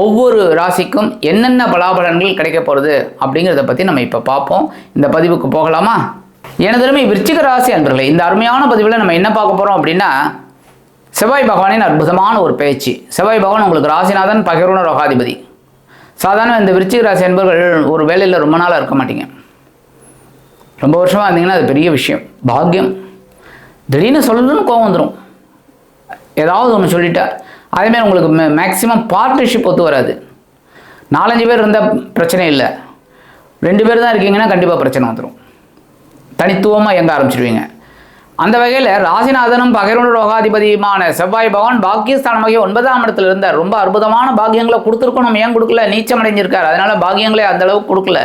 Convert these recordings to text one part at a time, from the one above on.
ஒவ்வொரு ராசிக்கும் என்னென்ன பலாபலன்கள் கிடைக்க போகிறது அப்படிங்கிறத பற்றி நம்ம இப்போ பார்ப்போம். இந்த பதிவுக்கு போகலாமா? எனதருமை விருச்சிக ராசி அன்பர்களே இந்த அருமையான பதிவில் நம்ம என்ன பார்க்க போகிறோம் அப்படின்னா செவ்வாய் பகவானின் அற்புதமான ஒரு பேச்சு. செவ்வாய் பகவான் உங்களுக்கு ராசிநாதன் பகிர்வுண ரோகாதிபதி சாதாரண இந்த விருச்சிக ராசி அன்பர்கள் ஒரு வேலையில் ரொம்ப நாளாக இருக்க மாட்டீங்க. ரொம்ப வருஷமாக இருந்தீங்கன்னா அது பெரிய விஷயம். பாக்கியம். திடீர்னு சொல்லணும்னு கோவம் வந்துடும் ஏதாவது ஒன்று சொல்லிட்டா அதேமாதிரி உங்களுக்கு மே மேக்ஸிமம் பார்ட்னர்ஷிப் ஒத்து வராது. நாலஞ்சு பேர் இருந்தால் பிரச்சனை இல்லை. ரெண்டு பேர் தான் இருக்கீங்கன்னா கண்டிப்பாக பிரச்சனை வந்துடும் தனித்துவமாக இயங்க ஆரம்பிச்சிடுவீங்க அந்த வகையில் ராசிநாதனும் பகிர்வு ரோகாதிபதியுமான செவ்வாய் பகவான் பாக்கியஸ்தானமாகிய ஒன்பதாம் இடத்துல இருந்தார் ரொம்ப அற்புதமான பாக்கியங்களை கொடுத்துருக்கணும். ஏன் கொடுக்கல? நீச்சம் அடைஞ்சிருக்கார். அதனால பாக்கியங்களே அந்த அளவுக்கு கொடுக்கல.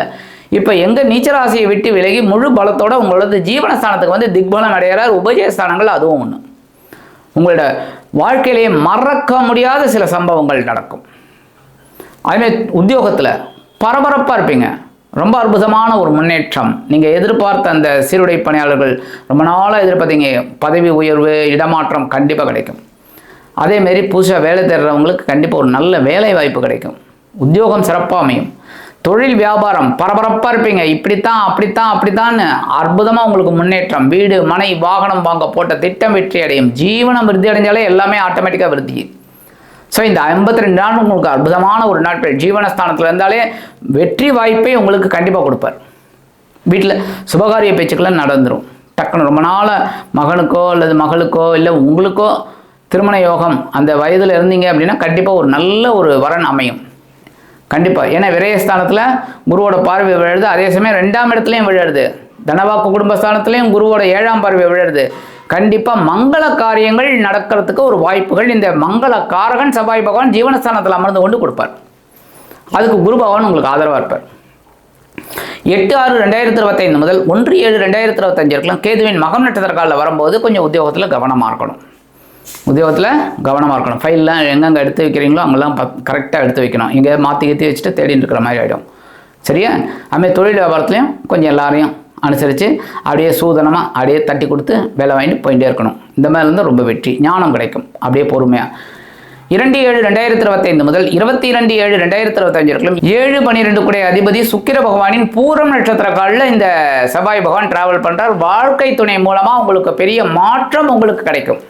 இப்போ எங்கள் நீச்சராசியை விட்டு விலகி முழு பலத்தோட உங்களோட ஜீவனஸ்தானத்துக்கு வந்து திக்பலம் அடைகிறார். உபஜயஸ்தானங்கள் அதுவும் ஒன்று உங்களோட வாழ்க்கையிலேயே மறக்க முடியாத சில சம்பவங்கள் நடக்கும். அதுமாரி உத்தியோகத்தில் பரபரப்பாக இருப்பீங்க. ரொம்ப அற்புதமான ஒரு முன்னேற்றம். நீங்கள் எதிர்பார்த்த அந்த சீருடை பணியாளர்கள் ரொம்ப நாளாக எதிர்பார்த்தீங்க பதவி உயர்வு இடமாற்றம் கண்டிப்பாக கிடைக்கும். அதேமாரி புதுசாக வேலை தேடுறவங்களுக்கு கண்டிப்பாக ஒரு நல்ல வேலை வாய்ப்பு கிடைக்கும். உத்தியோகம் சிறப்பாக அமையும். தொழில் வியாபாரம் பரபரப்பாக இருப்பீங்க. இப்படித்தான் அப்படித்தான் அப்படித்தான் அற்புதமாக உங்களுக்கு முன்னேற்றம். வீடு மனை வாகனம் வாங்க போட்ட திட்டம் வெற்றி அடையும். ஜீவனம் விருத்தி அடைஞ்சாலே எல்லாமே ஆட்டோமேட்டிக்காக விருத்தி. ஸோ இந்த ஐம்பத்தி ரெண்டு நாள் உங்களுக்கு அற்புதமான ஒரு நாட்கள். ஜீவனஸ்தானத்தில் இருந்தாலே வெற்றி வாய்ப்பை உங்களுக்கு கண்டிப்பாக கொடுப்பார். வீட்டில் சுபகாரிய பேச்சுக்கெல்லாம் நடந்துடும் டக்குன்னு ரொம்ப நாளாக மகனுக்கோ அல்லது மகளுக்கோ இல்லை உங்களுக்கோ திருமண யோகம் அந்த வயதில் இருந்தீங்க அப்படின்னா கண்டிப்பாக ஒரு நல்ல ஒரு வரன் அமையும். கண்டிப்பாக ஏன்னா விரயஸ்தானத்தில் குருவோட பார்வை விழுது அதே சமயம் ரெண்டாம் இடத்துலையும் விழுறது. தனவாக்கு குடும்பஸ்தானத்துலேயும் குருவோட ஏழாம் பார்வை விழுறது. கண்டிப்பாக மங்கள காரியங்கள் நடக்கிறதுக்கு ஒரு வாய்ப்புகள். இந்த மங்கள காரகன் செவ்வாய் பகவான் ஜீவனஸ்தானத்தில் அமர்ந்து கொண்டு கொடுப்பார். அதுக்கு குரு பகவான் உங்களுக்கு ஆதரவாக இருப்பார். எட்டு ஆறு ரெண்டாயிரத்தி இருபத்தைந்து முதல் ஒன்று ஏழு ரெண்டாயிரத்தி இருபத்தஞ்சு இருக்கலாம் கேதுவின் மகம் நட்சத்திர காலில் வரும்போது கொஞ்சம் உத்தியோகத்தில் கவனமாக இருக்கணும். உத்தியோகத்தில் கவனமாக இருக்கணும். ஃபைல்லாம் எங்கெங்கே எடுத்து வைக்கிறீங்களோ அங்கெல்லாம் ப கரெக்டாக எடுத்து வைக்கணும். இங்கே மாற்றி கீத்தி வச்சுட்டு தேடிட்டு இருக்கிற மாதிரி ஆகிடும் சரியா? அதுமாதிரி தொழில் வியாபாரத்துலையும் கொஞ்சம் எல்லாரையும் அனுசரித்து அப்படியே சூதனமாக அப்படியே தட்டி கொடுத்து வேலை வாங்கிட்டு போயிட்டே இருக்கணும். இந்த மாதிரி இருந்தால் ரொம்ப வெற்றி. ஞானம் கிடைக்கும். அப்படியே பொறுமையாக இரண்டு ஏழு ரெண்டாயிரத்தி இருபத்தைந்து முதல் இருபத்தி இரண்டு ஏழு ரெண்டாயிரத்தி இருபத்தஞ்சு வரைக்கும் ஏழு பன்னிரெண்டு கூடிய அதிபதி சுக்கிர பகவானின் பூரம் நட்சத்திர காலில் இந்த செவ்வாய் பகவான் டிராவல் பண்ணுறார் வாழ்க்கை துணை மூலமாக உங்களுக்கு பெரிய மாற்றம் உங்களுக்கு கிடைக்கும்.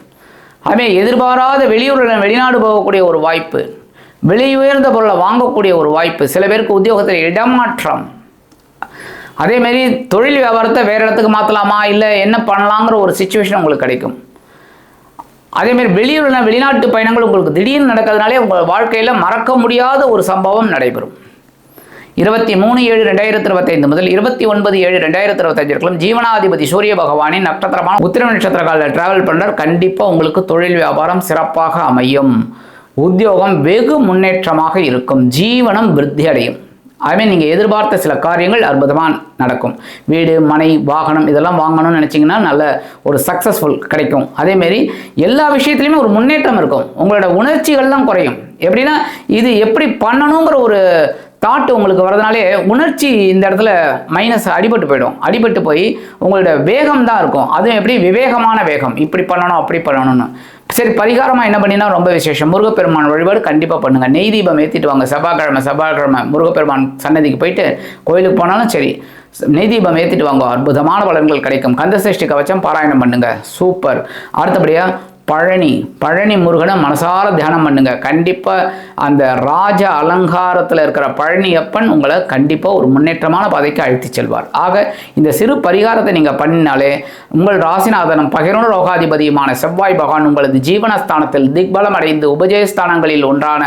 அதுமாதிரி எதிர்பாராத வெளியூரில் வெளிநாடு போகக்கூடிய ஒரு வாய்ப்பு வெளியுயர்ந்த பொருளை வாங்கக்கூடிய ஒரு வாய்ப்பு சில பேருக்கு உத்தியோகத்தில் இடமாற்றம் அதேமாரி தொழில் வியாபாரத்தை வேறு இடத்துக்கு மாற்றலாமா இல்லை என்ன பண்ணலாங்கிற ஒரு சுச்சுவேஷன் உங்களுக்கு கிடைக்கும். அதேமாரி வெளியூரில் வெளிநாட்டு பயணங்கள் உங்களுக்கு திடீர்னு நடக்கிறதுனாலே உங்கள் வாழ்க்கையில் மறக்க முடியாத ஒரு சம்பவம் நடைபெறும். இருபத்தி மூணு ஏழு ரெண்டாயிரத்தி இருபத்தைந்து முதல் இருபத்தி ஒன்பது ஏழு ரெண்டாயிரத்தி இருபத்தஞ்சு இருக்கலாம் ஜீவனாதிபதி சூரிய பகவானின் நட்சத்திரமான உத்திரம் நட்சத்திர காலில் டிராவல் பண்ணுற கண்டிப்பாக உங்களுக்கு தொழில் வியாபாரம் சிறப்பாக அமையும். உத்தியோகம் வெகு முன்னேற்றமாக இருக்கும். ஜீவனம் விருத்தி அடையும். அதுமாதிரி நீங்கள் எதிர்பார்த்த சில காரியங்கள் அற்புதமாக நடக்கும். வீடு மனை வாகனம் இதெல்லாம் வாங்கணும்னு நினச்சிங்கன்னா நல்ல ஒரு சக்ஸஸ்ஃபுல் கிடைக்கும். அதேமாரி எல்லா விஷயத்துலையுமே ஒரு முன்னேற்றம் இருக்கும். உங்களோட உணர்ச்சிகள் தான் குறையும். எப்படின்னா இது எப்படி பண்ணணுங்கிற ஒரு தாட் உங்களுக்கு வரதுனாலே உணர்ச்சி இந்த இடத்துல மைனஸ் அடிபட்டு போயிடும். அடிபட்டு போய் உங்களோட வேகம் தான் இருக்கும். அதுவும் எப்படி? விவேகமான வேகம். இப்படி பண்ணணும் அப்படி பண்ணணும்னு. சரி பரிகாரமாக என்ன பண்ணினா ரொம்ப விசேஷம். முருகப்பெருமான் வழிபாடு கண்டிப்பாக பண்ணுங்கள் நெய் தீபம் ஏற்றிட்டு வாங்க. செவ்வாய்க்கிழமை செவ்வாய்க்கிழமை முருகப்பெருமான் சன்னதிக்கு போயிட்டு கோயிலுக்கு போனாலும் சரி நெய் தீபம் ஏற்றிட்டு வாங்க. அற்புதமான பலன்கள் கிடைக்கும். கந்தசஷ்டி கவச்சம் பாராயணம் பண்ணுங்கள் சூப்பர். அடுத்தபடியாக பழனி பழனி முருகனை மனசார தியானம் பண்ணுங்க. கண்டிப்பாக அந்த ராஜ அலங்காரத்தில் இருக்கிற பழனியப்பன் உங்களை கண்டிப்பாக ஒரு முன்னேற்றமான பாதைக்கு அழைத்து செல்வார். ஆக இந்த சிறு பரிகாரத்தை நீங்கள் பண்ணினாலே உங்கள் ராசிநாதனம் பகிர்ண ரோகாதிபதியுமான செவ்வாய் பகவான் உங்களது ஜீவனஸ்தானத்தில் திக்பலம் அடைந்து உபஜயஸ்தானங்களில் ஒன்றான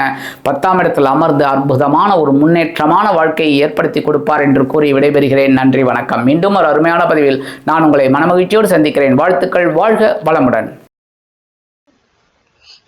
பத்தாம் இடத்தில் அமர்ந்து அற்புதமான ஒரு முன்னேற்றமான வாழ்க்கையை ஏற்படுத்தி கொடுப்பார் என்று கூறி விடைபெறுகிறேன். நன்றி வணக்கம். மீண்டும் ஒரு அருமையான பதிவில் நான் உங்களை மனமகிழ்ச்சியோடு சந்திக்கிறேன். வாழ்த்துக்கள் வாழ்க வளமுடன்.